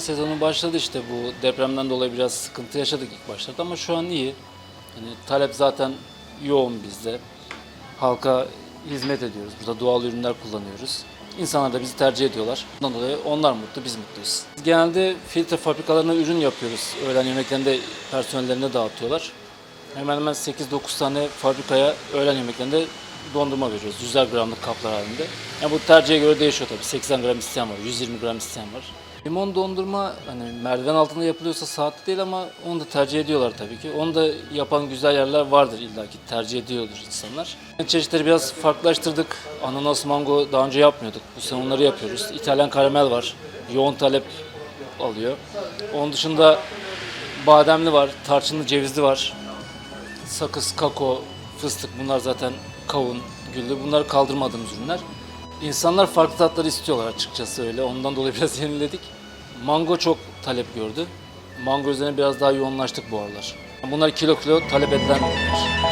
sezonu başladı işte bu depremden dolayı biraz sıkıntı yaşadık ilk başlarda ama şu an iyi. Yani talep zaten yoğun bizde. Halka hizmet ediyoruz. Burada doğal ürünler kullanıyoruz. İnsanlar da bizi tercih ediyorlar. Bundan dolayı onlar mutlu, biz mutluyuz. Genelde filtre fabrikalarına ürün yapıyoruz. Öğlen yemeklerinde personellerine dağıtıyorlar. Hemen hemen 8-9 tane fabrikaya öğlen yemeklerinde dondurma veriyoruz. 100'er gramlık kaplar halinde. Yani bu tercihe göre değişiyor tabii. 80 gram isteyen var, 120 gram isteyen var. Limon dondurma hani merdiven altında yapılıyorsa saatli değil ama onu da tercih ediyorlar tabii ki. Onu da yapan güzel yerler vardır illaki tercih ediyordur insanlar. Çeşitleri biraz farklılaştırdık. Ananas, mango daha önce yapmıyorduk. Bu sene onları yapıyoruz. İtalyan karamel var. Yoğun talep alıyor. Onun dışında bademli var, tarçınlı cevizli var. Sakız, kako, fıstık bunlar zaten kavun, güllü. Bunlar kaldırmadığımız ürünler. İnsanlar farklı tatları istiyorlar açıkçası öyle. Ondan dolayı biraz yeniledik. Mango çok talep gördü. Mango üzerine biraz daha yoğunlaştık bu aralar. Bunlar kilo kilo talep edilen ürünler.